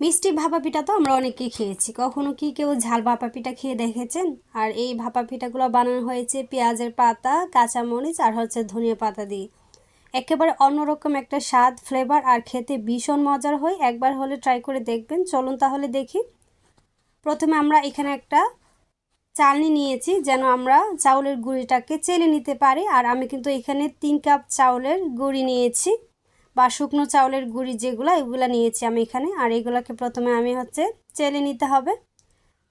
মিষ্টি ভাপা পিঠা তো আমরা অনেকেই খেয়েছি। কখনো কি কেউ ঝাল ভাপা পিঠা খেয়ে দেখেছেন? আর এই ভাপা পিঠাগুলো বানানো হয়েছে পেঁয়াজের পাতা, কাঁচামরিচ আর হচ্ছে ধনিয়া পাতা দিয়ে। একেবারে অন্যরকম একটা স্বাদ ফ্লেভার আর খেতে ভীষণ মজার হয়। একবার হলে ট্রাই করে দেখবেন। চলুন তাহলে দেখি। প্রথমে আমরা এখানে একটা চালনি নিয়েছি যেন আমরা চাউলের গুঁড়িটাকে চেলে নিতে পারি। আর আমি কিন্তু এখানে তিন কাপ চাউলের গুঁড়ি নিয়েছি। বা শুকনো চাউলের গুঁড়ি যেগুলো, এগুলো নিয়েছি আমি এখানে। আর এগুলোকে প্রথমে আমি হচ্ছে চেলে নিতে হবে।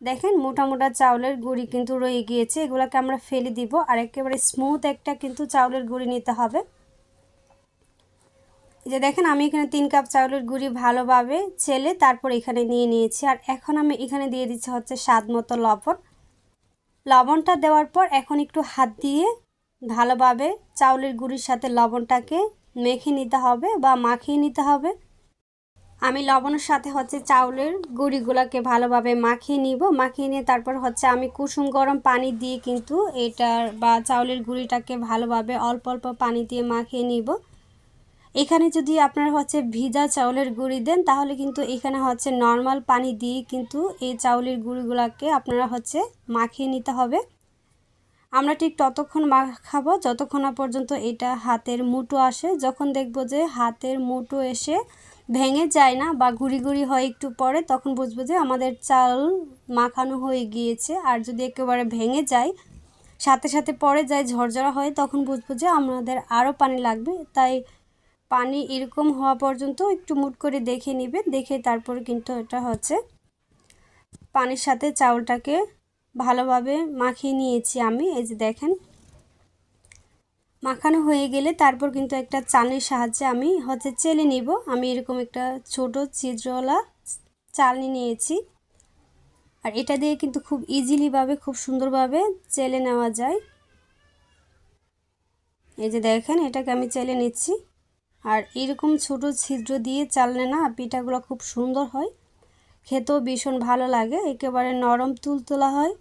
দেখেন, মোটা মোটা চাউলের গুঁড়ি কিন্তু রয়ে গিয়েছে। এগুলোকে আমরা ফেলে দিব। আর একেবারে স্মুথ একটা কিন্তু চাউলের গুঁড়ি নিতে হবে। যে দেখেন, আমি এখানে তিন কাপ চাউলের গুঁড়ি ভালোভাবে ছেলে তারপর এখানে নিয়ে নিয়েছি। আর এখন আমি এখানে দিয়ে দিচ্ছি হচ্ছে স্বাদ মতো লবণ। লবণটা দেওয়ার পর এখন একটু হাত দিয়ে ভালোভাবে চাউলের গুঁড়ির সাথে লবণটাকে মেখে নিতে হবে বা মাখিয়ে নিতে হবে। আমি লবণের সাথে হচ্ছে চাউলের গুঁড়িগুলোকে ভালোভাবে মাখিয়ে নিব। মাখিয়ে নিয়ে তারপর হচ্ছে আমি কুসুম গরম পানি দিয়ে কিন্তু এটার বা চাউলের গুঁড়িটাকে ভালোভাবে অল্প অল্প পানি দিয়ে মাখিয়ে নিব। এখানে যদি আপনারা হচ্ছে ভিজা চাউলের গুঁড়ি দেন, তাহলে কিন্তু এখানে হচ্ছে নর্মাল পানি দিয়ে কিন্তু এই চাউলের গুঁড়িগুলোকে আপনারা হচ্ছে মাখিয়ে নিতে হবে। আমরা ঠিক ততক্ষণ মাখাবো, যতক্ষণ না পর্যন্ত এটা হাতের মুটো আসে। যখন দেখব যে হাতের মুটো এসে ভেঙে যায় না বা ঘুরি ঘুরি হয় একটু পরে, তখন বুঝব যে আমাদের চাল মাখানো হয়ে গিয়েছে। আর যদি একেবারে ভেঙে যায়, সাথে সাথে পরে যায়, ঝরঝরা হয়, তখন বুঝব যে আমাদের আরও পানি লাগবে। তাই পানি এরকম হওয়া পর্যন্ত একটু মুট করে দেখে নেবেন দেখে তারপর কিন্তু এটা হচ্ছে পানির সাথে চাউলটাকে ভালোভাবে মাখিয়ে নিয়েছি আমি। এই যে দেখেন। মাখানো হয়ে গেলে তারপর কিন্তু একটা চালনির সাহায্যে আমি হচ্ছে চেলে নিব। আমি এরকম একটা ছোট ছিদ্রওয়ালা চালনি নিয়েছি। আর এটা দিয়ে কিন্তু খুব ইজিলিভাবে, খুব সুন্দরভাবে চেলে নেওয়া যায়। এই যে দেখেন, এটাকে আমি চেলে নিচ্ছি। আর এরকম ছোট ছিদ্র দিয়ে চাললে না পিঠাগুলো খুব সুন্দর হয়। খেতেও ভীষণ ভালো লাগে, একেবারে নরম তুলতোলা হয়।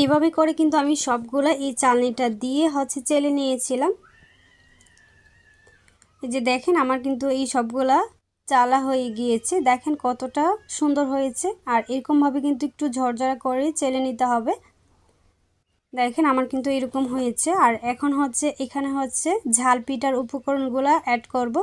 এইভাবে করে কিন্তু আমি সবগুলো এই চালনিটা দিয়ে হচ্ছে চেলে নিয়েছিলাম। এই যে দেখেন আমার কিন্তু এই সবগুলা চালা হয়ে গিয়েছে, দেখেন কতটা সুন্দর হয়েছে। আর এরকমভাবে কিন্তু একটু ঝরঝরা করে চেলে নিতে হবে। দেখেন আমার কিন্তু এরকম হয়েছে। আর এখন হচ্ছে, এখানে হচ্ছে ঝাল পিঠার উপকরণগুলো অ্যাড করব।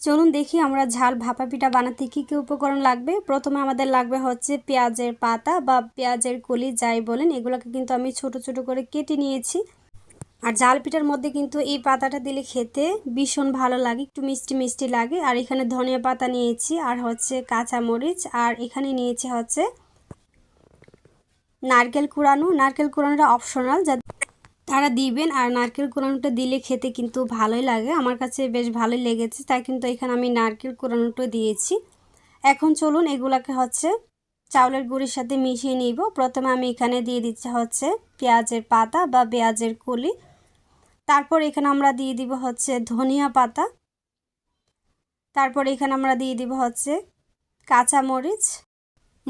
চলুন দেখি আমরা ঝাল ভাপা পিঠা বানাতে কী কী উপকরণ লাগবে। প্রথমে আমাদের লাগবে হচ্ছে পেঁয়াজের পাতা বা পেঁয়াজের কলি, যাই বলেন, এগুলোকে কিন্তু আমি ছোট ছোট করে কেটে নিয়েছি। আর ঝাল পিঠার মধ্যে কিন্তু এই পাতাটা দিলে খেতে ভীষণ ভালো লাগে, একটু মিষ্টি মিষ্টি লাগে। আর এখানে ধনিয়া পাতা নিয়েছি, আর হচ্ছে কাঁচা মরিচ, আর এখানে নিয়েছি হচ্ছে নারকেল কুড়ানো। নারকেল কুড়ানোটা অপশনাল যা তারা দিবেন আর নারকেল কুড়ানোটা দিলে খেতে কিন্তু ভালোই লাগে। আমার কাছে বেশ ভালোই লেগেছে, তাই কিন্তু এখানে আমি নারকেল কুড়ানোটা দিয়েছি। এখন চলুন এগুলাকে হচ্ছে চাউলের গুঁড়ির সাথে মিশিয়ে নিব। প্রথমে আমি এখানে দিয়ে দিচ্ছি হচ্ছে পেঁয়াজের পাতা বা পেঁয়াজের কলি। তারপর এখানে আমরা দিয়ে দিব হচ্ছে ধনিয়া পাতা। তারপর এখানে আমরা দিয়ে দিব হচ্ছে কাঁচা মরিচ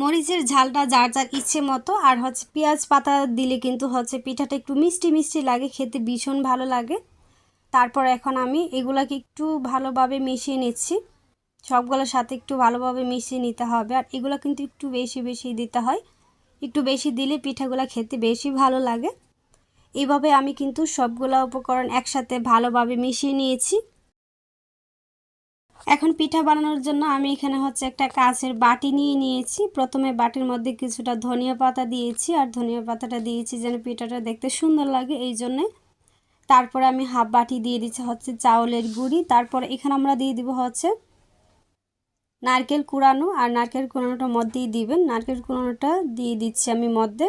মরিচের ঝালটা যার যার ইচ্ছে মতো, আর হচ্ছে পেঁয়াজ পাতা দিলে কিন্তু হচ্ছে পিঠাটা একটু মিষ্টি মিষ্টি লাগে, খেতে ভীষণ ভালো লাগে। তারপর এখন আমি এগুলাকে একটু ভালোভাবে মিশিয়ে নিচ্ছি। সবগুলোর সাথে একটু ভালোভাবে মিশিয়ে নিতে হবে, আর এগুলো কিন্তু একটু বেশি বেশি দিতে হয়। একটু বেশি দিলে পিঠাগুলো খেতে বেশি ভালো লাগে। এইভাবে আমি কিন্তু সবগুলো উপকরণ একসাথে ভালোভাবে মিশিয়ে নিয়েছি। এখন পিঠা বানানোর জন্য আমি এখানে হচ্ছে একটা কাঁচের বাটি নিয়ে নিয়েছি। প্রথমে বাটির মধ্যে কিছুটা ধনিয়া পাতা দিয়েছি আর ধনিয়া পাতাটা দিয়েছি যেন পিঠাটা দেখতে সুন্দর লাগে এই জন্যে। তারপরে আমি হাফ বাটি দিয়ে দিচ্ছি হচ্ছে চাউলের গুঁড়ি। তারপর এখানে আমরা দিয়ে দিব হচ্ছে নারকেল কুড়ানো। আর নারকেল কুড়ানোটা মধ্যেই দিবেন। নারকেল কুড়ানোটা দিয়ে দিচ্ছি আমি মধ্যে।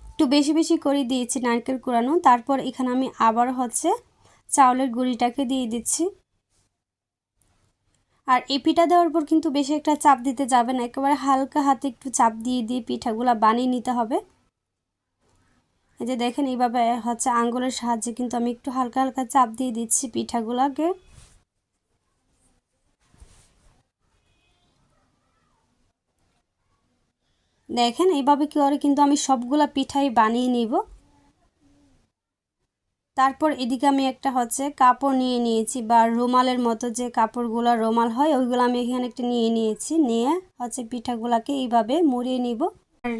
একটু বেশি বেশি করে দিয়েছি নারকেল কুড়ানো। তারপর এখানে আমি আবার হচ্ছে চাউলের গুঁড়িটাকে দিয়ে দিচ্ছি। আর এই পিঠা দেওয়ার পর কিন্তু বেশি একটা চাপ দিতে যাবে না। একেবারে হালকা হাতে একটু চাপ দিয়ে দিয়ে পিঠাগুলো বানিয়ে নিতে হবে। এই যে দেখেন, এইভাবে হচ্ছে আঙ্গুলের সাহায্যে কিন্তু আমি একটু হালকা হালকা চাপ দিয়ে দিচ্ছি পিঠাগুলোকে। দেখেন, এইভাবে কি করে কিন্তু আমি সবগুলা পিঠাই বানিয়ে নিব। তারপর এদিকে আমি একটা হচ্ছে কাপড় নিয়ে নিয়েছি বা রুমালের মতো যে কাপড়গুলো রুমাল হয়, ওইগুলো আমি এখানে একটা নিয়ে নিয়েছি। নিয়ে হচ্ছে পিঠাগুলাকে এইভাবে মুড়িয়ে নিব। আর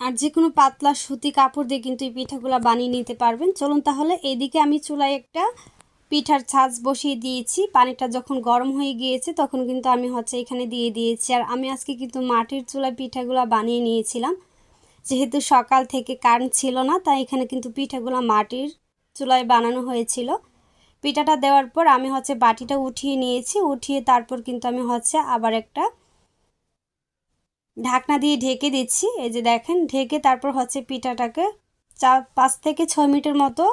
আর যে কোনো পাতলা সুতি কাপড় দিয়ে কিন্তু এই পিঠাগুলো বানিয়ে নিতে পারবেন। চলুন তাহলে এদিকে আমি চুলায় একটা পিঠার ছাঁচ বসিয়ে দিয়েছি। পানিটা যখন গরম হয়ে গিয়েছে তখন কিন্তু আমি হচ্ছে এখানে দিয়ে দিয়েছি। আর আমি আজকে কিন্তু মাটির চুলায় পিঠাগুলো বানিয়ে নিয়েছিলাম। যেহেতু সকাল থেকে কারেন্ট ছিল না, তাই এখানে কিন্তু পিঠাগুলো মাটির চুলায় বানানো হয়েছিল। পিঠাটা দেওয়ার পর আমি হচ্ছে বাটিটা উঠিয়ে নিয়েছি, উঠিয়ে তারপর কিন্তু আমি হচ্ছে আবার একটা ঢাকনা দিয়ে ঢেকে দিচ্ছি। এই যে দেখেন, ঢেকে তারপর হচ্ছে পিঠাটাকে চার পাঁচ থেকে ছয় মিনিটের মতো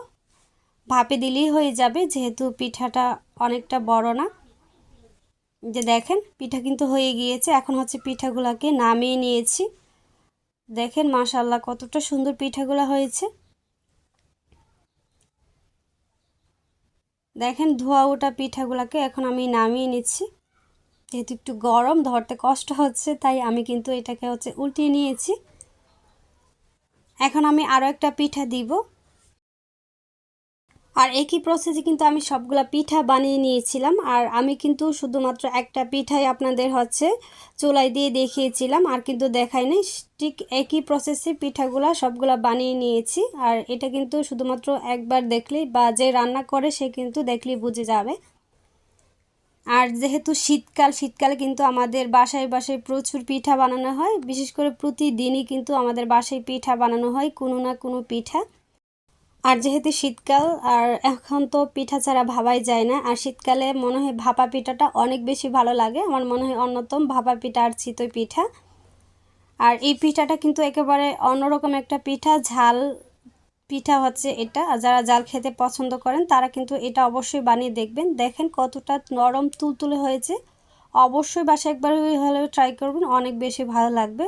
ভাপে দিলেই হয়ে যাবে, যেহেতু পিঠাটা অনেকটা বড় না। যে দেখেন, পিঠা কিন্তু হয়ে গিয়েছে। এখন হচ্ছে পিঠাগুলোকে নামিয়ে নিয়েছি। দেখেন মাশাল্লাহ কতটা সুন্দর পিঠাগুলো হয়েছে। দেখেন ধোয়া ওটা পিঠাগুলোকে এখন আমি নামিয়ে নিচ্ছি। যেহেতু একটু গরম, ধরতে কষ্ট হচ্ছে, তাই আমি কিন্তু এটাকে হচ্ছে উল্টিয়ে নিয়েছি। এখন আমি আরও একটা পিঠা দিব। আর একই প্রসেসে কিন্তু আমি সবগুলা পিঠা বানিয়ে নিয়েছিলাম। আর আমি কিন্তু শুধুমাত্র একটা পিঠাই আপনাদের হচ্ছে চুলাই দিয়ে দেখিয়েছিলাম, আর কিন্তু দেখাইনি ঠিক একই প্রসেসে পিঠাগুলা সবগুলা বানিয়ে নিয়েছি। আর এটা কিন্তু শুধুমাত্র একবার দেখলেই বা যে রান্না করে সে কিন্তু দেখলেই বুঝে যাবে। আর যেহেতু শীতকাল, শীতকালে কিন্তু আমাদের বাসায় বাসায় প্রচুর পিঠা বানানো হয়। বিশেষ করে প্রতিদিনই কিন্তু আমাদের বাসায় পিঠা বানানো হয় কোনো না কোনো পিঠা। আর যেহেতু শীতকাল, আর এখন তো পিঠা ছাড়া ভাবাই যায় না, আর শীতকালে মনে হয় ভাপা পিঠাটা অনেক বেশি ভালো লাগে। আমার মনে হয় অন্যতম ভাপা পিঠা আর চিতই পিঠা। আর এই পিঠাটা কিন্তু একেবারে অন্যরকম একটা পিঠা, ঝাল পিঠা হচ্ছে এটা। আর যারা জাল খেতে পছন্দ করেন, তারা কিন্তু এটা অবশ্যই বানিয়ে দেখবেন। দেখেন কতটা নরম, তুলতুলে হয়েছে। অবশ্যই বাসায় একবার হলেও ট্রাই করবেন, অনেক বেশি ভালো লাগবে।